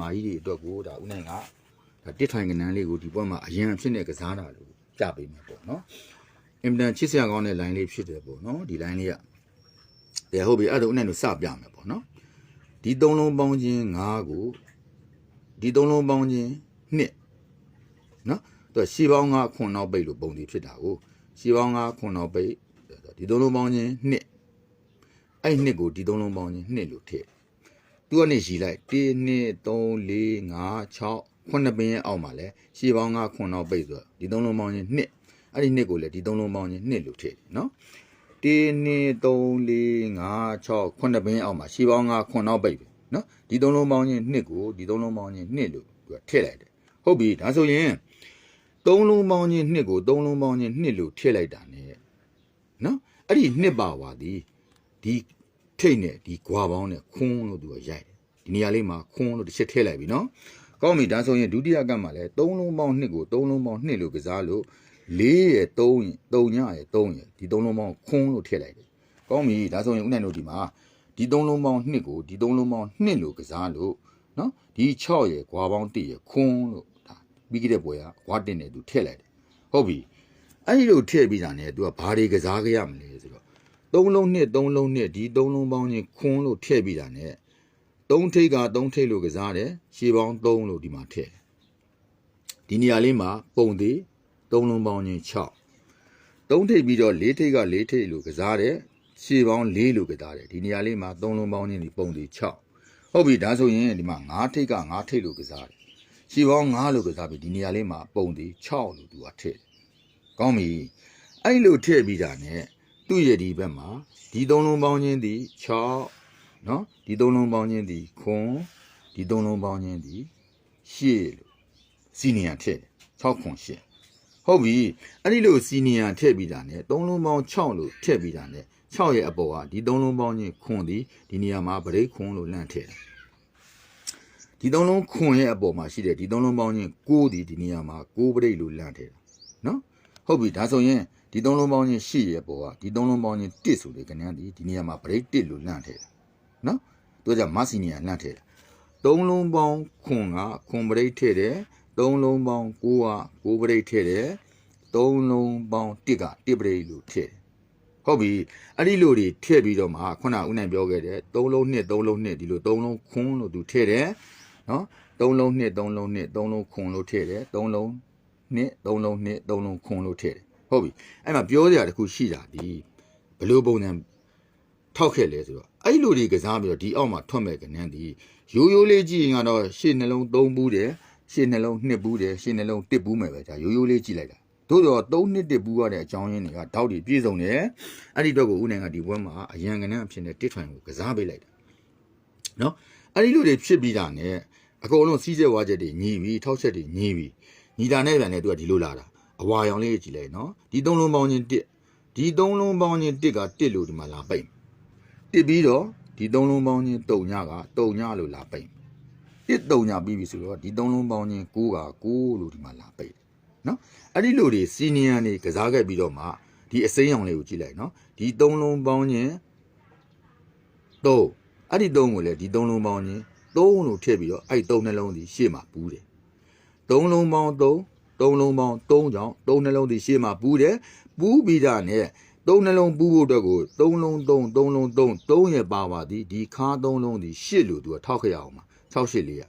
မာကြီးတွေအတွက်ကိုဒါဦးနိုင်ကဒါတစ်ထိုင်ကနန်းလေးကိုဒီဘက်မှာအရင်အဖြစ်နဲ့ကစားတာလို့ကြပေးမယ်ပေါ့နော်အင်မတန်ချစ်စရာကောင်းတဲ့ line လေးဖြစ်တယ်ပေါ့နော်ဒီ line လေးကတယ်ဟုတ်ပြီအဲ့ဒါဦးနိုင်တို့စပြမယ်ပေါ့နော်ဒီသုံးလုံးပေါင်းခြင်း5ကိုဒီသုံးလုံးပေါင်းခြင်း2နော်သူကရှီပေါင်း5ခွန်နောက်ပိတ်လို့ပုံတည်ဖြစ်တာကိုရှီပေါင်း5ခွန်နောက်ပိတ်ဒီသုံးလုံးပေါင်းခြင်း2အဲ့2ကိုဒီသုံးလုံးပေါင်းခြင်း2လို့ထည့် သူကနေရှိလိုက်1 2 3 4 5 6ခုနှစ်ပင်ရဲ့အောက်မှာလဲရှေးပေါင်းကခုနောက်ပိတ်ဆိုတော့ဒီသုံးလုံးပေါင်းချင်း2အဲ့ဒီ2ကိုလည်းဒီသုံးလုံးပေါင်းချင်း2လို့ထည့်တယ်နော်1 2 3 4 5 6ခုနှစ်ပင်ရဲ့အောက်မှာရှေးပေါင်းကခုနောက်ပိတ်ပဲနော်ဒီသုံးလုံးပေါင်းချင်း2ကိုဒီသုံးလုံးပေါင်းချင်း2လို့သူကထည့်လိုက်တယ်ဟုတ်ပြီဒါဆိုရင်သုံးလုံးပေါင်းချင်း2ကိုသုံးလုံးပေါင်းချင်း2လို့ထည့်လိုက်တာ ਨੇ နော်အဲ့ဒီ2ပါပါသည်ဒီ ထိတ်နဲ့ဒီဂွာပေါင်းနဲ့ခွန်းလို့သူကရိုက်တယ်ဒီနေရာလေးမှာခွန်းလို့တစ်ချက်ထည့်လိုက်ပြီနော်ကောင်းပြီဒါဆိုရင်ဒုတိယကတ်မှာလဲ3လုံးပေါင်း2ကို3လုံးပေါင်း2လို့ကစားလို့4ရယ်3ရယ်3ညရယ်3ရယ်ဒီ3လုံးပေါင်းခွန်းလို့ထည့်လိုက်တယ်ကောင်းပြီဒါဆိုရင်ဦးနိုင်တို့ဒီမှာဒီ3လုံးပေါင်း2ကိုဒီ3လုံးပေါင်း2လို့ကစားလို့နော်ဒီ6ရယ်ဂွာပေါင်း1ရယ်ခွန်းလို့ဒါပြီးကြတဲ့ပွဲကဂွာတင်တယ်သူထည့်လိုက်တယ်ဟုတ်ပြီအဲ့ဒီလိုထည့်ပြီးတာ ਨੇ तू ကဘာတွေကစားခဲ့ရမလဲ ဆိုတော့သုံးလုံးနှစ်သုံးလုံးနှစ်ဒီသုံးလုံးပေါင်းချင်းခွန်းလို့ထည့်ပြီးတာ ਨੇ သုံးထိပ်ကသုံးထိပ်လို့ကစားတယ်ရှေးပေါင်း3လို့ဒီမှာထည့်တယ်ဒီနေရာလေးမှာပုံသေးသုံးလုံးပေါင်းချင်း6သုံးထိပ်ပြီးတော့လေးထိပ်ကလေးထိပ်လို့ကစားတယ်ရှေးပေါင်း4လို့ကစားတယ်ဒီနေရာလေးမှာသုံးလုံးပေါင်းချင်းဒီပုံသေး6ဟုတ်ပြီဒါဆိုရင်ဒီမှာ9ထိပ်က9ထိပ်လို့ကစားတယ်ရှေးပေါင်း9လို့ကစားပြီဒီနေရာလေးမှာပုံသေး6လို့သူကထည့်တယ်ကောင်းပြီအဲ့လိုထည့်ပြီးတာ ਨੇ သူ့ရည်ဒီဘက်မှာဒီသုံးလုံးပေါင်းခြင်းသည်6နော်ဒီသုံးလုံးပေါင်းခြင်းသည်ခွန်ဒီသုံးလုံးပေါင်းခြင်းသည်ရှေ့လို့စီနီယာထည့်6ခွန်ရှေ့ဟုတ်ပြီအဲ့ဒီလိုစီနီယာထည့်ပြီးတာ ਨੇ သုံးလုံးပေါင်း6လို့ထည့်ပြီးတာ ਨੇ 6ရဲ့အပေါ်ကဒီသုံးလုံးပေါင်းခြင်းခွန်သည်ဒီနေရာမှာဗရိတ်ခွန်လို့လန့်ထည့်တယ်ဒီသုံးလုံးခွန်ရဲ့အပေါ်မှာရှိတဲ့ဒီသုံးလုံးပေါင်းခြင်း9ဒီဒီနေရာမှာ9ဗရိတ်လို့လန့်ထည့်တာနော်ဟုတ်ပြီဒါဆိုရင် ဒီသုံးလုံးပေါင်းချင်းရှေ့ရဲ့ပေါ်ကဒီသုံးလုံးပေါင်းချင်း1ဆိုလေခဏဒီဒီနေရာမှာ break 1လို့လန့်ထည့်တာနော်သူကကြမဆီနီယာလန့်ထည့်တာသုံးလုံးပေါင်းခွန်ကခွန် break ထည့်တယ်သုံးလုံးပေါင်း9က9 break ထည့်တယ်သုံးလုံးပေါင်း1က1 break လို့ထည့်တယ်ဟုတ်ပြီအဲ့ဒီလိုတွေထည့်ပြီးတော့မှခုနဦးနိုင်ပြောခဲ့တယ်သုံးလုံးနှစ်သုံးလုံးနှစ်ဒီလိုသုံးလုံးခွန်လို့သူထည့်တယ်နော်သုံးလုံးနှစ်သုံးလုံးနှစ်သုံးလုံးခွန်လို့ထည့်တယ်သုံးလုံးနှစ်သုံးလုံးနှစ်သုံးလုံးခွန်လို့ထည့်တယ် ဟုတ်ပြီအဲ့မှာပြောစရာတစ်ခုရှိတာဒီဘယ်လိုပုံစံထောက်ခဲ့လဲဆိုတော့အဲ့လိုတွေကစားပြီးတော့ဒီအောက်မှာထွက်မဲ့ကနန်းဒီရိုးရိုးလေးကြည့်ရင်ကတော့ရှေ့နှလုံးသုံးဘူးတယ်ရှေ့နှလုံးနှစ်ဘူးတယ်ရှေ့နှလုံးတစ်ဘူးမယ်ပဲကြာရိုးရိုးလေးကြည့်လိုက်တာသို့တော့သုံးနှစ်တစ်ဘူးရတဲ့အကြောင်းရင်းတွေကတောက်တွေပြည့်စုံတယ်အဲ့ဒီတော့ကိုဦးနိုင်ကဒီဘွဲမှာအရန်ကနန်းအဖြစ်နဲ့တစ်ထွင်ကိုကစားပေးလိုက်တာနော်အဲ့ဒီလိုတွေဖြစ်ပြီးတာ ਨੇ အကုန်လုံးစီးကျက်ဝါချက်တွေညီပြီးထောက်ချက်တွေညီပြီးညီတာနဲ့ပြန်နေသူကဒီလိုလာတာ အဝါရောင်လေးကြည့်လိုက်နော်ဒီသုံးလုံးပေါင်းချင်းတစ်ဒီသုံးလုံးပေါင်းချင်းတစ်ကတစ်လို့ဒီမှာလာပိတ်တစ်ပြီးတော့ဒီသုံးလုံးပေါင်းချင်းတုံညကတုံညလို့လာပိတ်တစ်တုံညပြီးပြီဆိုတော့ဒီသုံးလုံးပေါင်းချင်း9က9လို့ဒီမှာလာပိတ်နော်အဲ့ဒီလိုတွေစီနီယံတွေကစားခဲ့ပြီးတော့မှဒီအစိမ်းရောင်လေးကိုကြည့်လိုက်နော်ဒီသုံးလုံးပေါင်းချင်း3အဲ့ဒီ3ကိုလည်းဒီသုံးလုံးပေါင်းချင်း3လို့ထည့်ပြီးတော့အဲ့3နှလုံးဒီရှေ့မှာပူးတယ်3လုံးပေါင်း 3သုံးလုံးပေါင်း3ကြောင့်3နှလုံးဒီရှေ့မှာပူးတယ်ပူးပြီးတာနဲ့သုံးနှလုံးပူးဖို့အတွက်ကို3လုံး3 3လုံး3 3ရဲ့ပါပါသည်ဒီခါ3လုံးဒီ8လို့သူကထောက်ခဲ့ရအောင်ပါ6 8လေးရ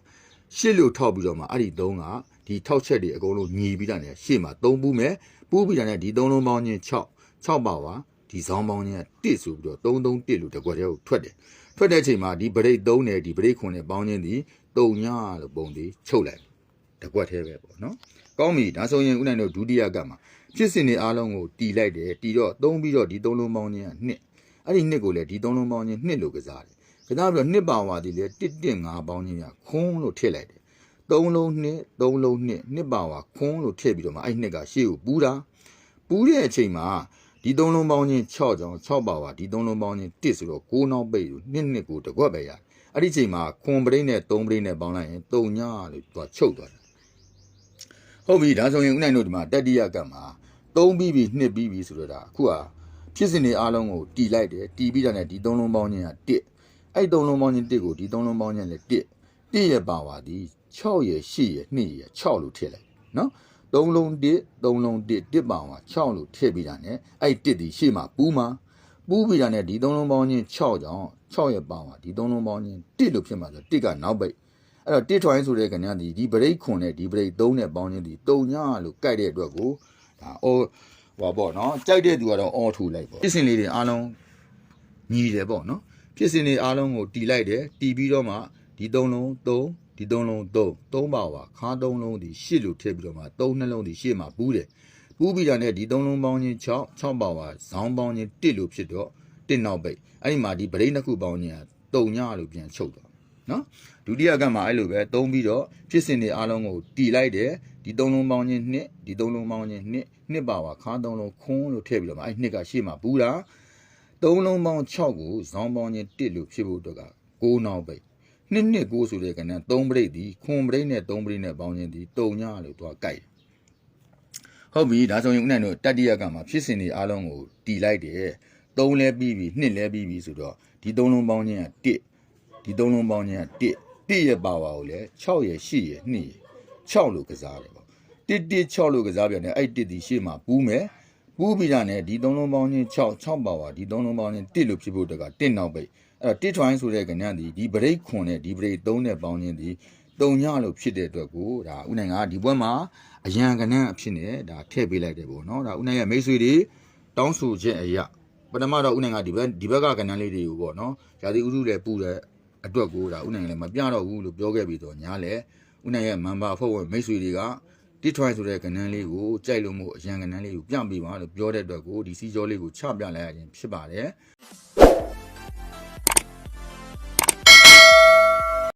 8လို့ထောက်ပြီးတော့မှအဲ့ဒီ3ကဒီထောက်ချက်တွေအကုန်လုံးညီပြီးတာနဲ့ရှေ့မှာ3ပူးမယ်ပူးပြီးတာနဲ့ဒီ3လုံးပေါင်းချင်း6 6ပါပါဒီဇောင်းပေါင်းချင်း1ဆိုပြီးတော့3 3 1လို့တကွက်တည်းကိုထွက်တယ်ထွက်တဲ့အချိန်မှာဒီဗရိတ်3နဲ့ဒီဗရိတ်9နဲ့ပေါင်းချင်းဒီ3ညလို့ပုံဒီချုပ်လိုက် တကွက်တည်းပဲပေါ့နော်ကောင်းပြီဒါဆိုရင်ဦးနိုင်တို့ဒုတိယကမှာဖြစ်စဉ်တွေအားလုံးကိုတီလိုက်တယ်တီတော့သုံးပြီးတော့ဒီသုံးလုံးပေါင်းခြင်းကနှစ်အဲ့ဒီနှစ်ကိုလည်းဒီသုံးလုံးပေါင်းခြင်းနှစ်လို့ကစားတယ်ကစားပြီးတော့နှစ်ပါဝါဒီလေတစ်တစ်ငါပေါင်းခြင်းကခွန်းလို့ထည့်လိုက်တယ်သုံးလုံးနှစ်သုံးလုံးနှစ်နှစ်ပါဝါခွန်းလို့ထည့်ပြီးတော့မှအဲ့နှစ်ကရှေ့ကိုပူးတာပူးတဲ့အချိန်မှာဒီသုံးလုံးပေါင်းခြင်း6ကြောင်6ပါဝါဒီသုံးလုံးပေါင်းခြင်း1ဆိုတော့9နောက်ပိတ်လို့နှစ်နှစ်ကိုတကွက်ပဲရတယ်အဲ့ဒီချိန်မှာခွန်ပရိတ်နဲ့3ပရိတ်နဲ့ပေါင်းလိုက်ရင်3ညလို့သူကချုပ်သွားတယ် ဟုတ်ပြီဒါဆိုရင်ဦးနိုင်တို့ဒီမှာတတိယကတ်မှာ3ပြီးပြီ2ပြီးပြီဆိုတော့ဒါအခုကဖြစ်စဉ်တွေအားလုံးကိုတီလိုက်တယ်တီပြီးတာနဲ့ဒီ3လုံးပေါင်းခြင်းက1အဲ့3လုံးပေါင်းခြင်း1ကိုဒီ3လုံးပေါင်းခြင်းလည်း1တိရဲ့ပါဝါဒီ6ရဲ့8ရဲ့2ရဲ့6လို့ထည့်လိုက်နော်3လုံး1 3လုံး1 1ပါဝါ6လို့ထည့်ပြီးတာ ਨੇ အဲ့1ဒီရှေ့မှာပူးမှာပူးပြီးတာ ਨੇ ဒီ3လုံးပေါင်းချင်း6ကြောင့်6ရဲ့ပါဝါဒီ3လုံးပေါင်းချင်း1လို့ဖြစ်မှာဆို1ကနောက်ပိတ် အဲ့တော့1 try ဆိုတဲ့ကဏ္ဍဒီဒီ break ခွန်နဲ့ဒီ break 3နဲ့ပေါင်းချင်းဒီ3ညလို့ကြိုက်တဲ့အတွက်ကိုဒါအော်ဟောပေါ့နော်ကြိုက်တဲ့သူကတော့အော်ထူလိုက်ပေါ့ပြစ်စင်လေးတွေအားလုံးညီတယ်ပေါ့နော်ဖြစ်စဉ်တွေအားလုံးကိုတီလိုက်တယ်တီပြီးတော့မှဒီသုံးလုံးသုံးဒီသုံးလုံးသုံးသုံးပါပါခါသုံးလုံးဒီရှစ်လို့ထည့်ပြီးတော့မှသုံးနှလုံးဒီရှစ်မှာပူးတယ်ပူးပြီးတာနဲ့ဒီသုံးလုံးပေါင်းချင်း6 6ပါပါဇောင်းပေါင်းချင်း1လို့ဖြစ်တော့1နောက်ပိတ်အဲ့ဒီမှာဒီဗရိတ်နှစ်ခုပေါင်းချင်းက3ညလို့ပြန်ချုပ်သွား နော်ဒုတိယကမှာအဲ့လိုပဲသုံးပြီးတော့ဖြစ်စဉ်တွေအားလုံးကိုတီလိုက်တယ်ဒီသုံးလုံးပေါင်းချင်း2ဒီသုံးလုံးပေါင်းချင်း2နှစ်ပါပါခါသုံးလုံးခွန်းလို့ထည့်ပြီးတော့မှအဲ့နှစ်ကရှေ့မှာပူးတာသုံးလုံးပေါင်း6ကိုဇောင်းပေါင်းချင်း1လို့ဖြစ်ဖို့အတွက်က6နောက်ပိတ်နှစ်နှစ်6ဆိုတဲ့ကဏ္ဍ3ပရိတ်ဒီခွန်ပရိတ်နဲ့3ပရိတ်နဲ့ပေါင်းချင်းဒီတုံညလို့သူကကြိုက်တယ်ဟုတ်ပြီဒါဆိုရင်ဦးနိုင်တို့တတိယကမှာဖြစ်စဉ်တွေအားလုံးကိုတီလိုက်တယ်3လဲပြီးပြီ2လဲပြီးပြီဆိုတော့ဒီ3လုံးပေါင်းချင်းက1 ဒီ3လုံးပေါင်းချင်းက1 1ရဲ့ပါဝါကိုလည်း6ရဲ့8ရဲ့2ရဲ့6လို့ကစားတယ်ပေါ့1 1 6လို့ကစားပြန်တယ်အဲ့1ဒီရှေ့မှာပူးမယ်ပူးပြီးတာနဲ့ဒီသုံးလုံးပေါင်းချင်း6 6ပါပါဒီသုံးလုံးပေါင်းချင်း1လို့ဖြစ်ဖို့အတွက်က1နောက်ပိတ်အဲ့တော့1 try ဆိုတဲ့ကဏ္ဍဒီဒီ break ခွန်နဲ့ဒီ break 3နဲ့ပေါင်းချင်းဒီ3ညလို့ဖြစ်တဲ့အတွက်ကိုဒါဥနိုင်ကဒီဘွဲမှာအရန်ကဏ္ဍအဖြစ်နဲ့ဒါထည့်ပေးလိုက်တယ်ပေါ့နော်ဒါဥနိုင်ရဲ့မိတ်ဆွေတွေတောင်းဆိုချက်အရာပထမတော့ဥနိုင်ကဒီဘက်ဒီဘက်ကကဏ္ဍလေးတွေကိုပေါ့နော်ဇာတိဥစုလည်းပူတဲ့ အတွက်ကိုဒါဥနိုင်လည်းမပြတော့ဘူးလို့ပြောခဲ့ပြီးတော့ညားလေဥနိုင်ရဲ့မန်ပါအဖွဲ့ဝင်မိတ်ဆွေတွေကတစ်ထွိုင်းဆိုတဲ့ကဏ္ဍလေးကိုကြိုက်လို့မို့အရန်ကဏ္ဍလေးကိုပြပေးပါလို့ပြောတဲ့အတွက်ကိုဒီစီကြောလေးကိုချပြလိုက်ရခြင်းဖြစ်ပါတယ်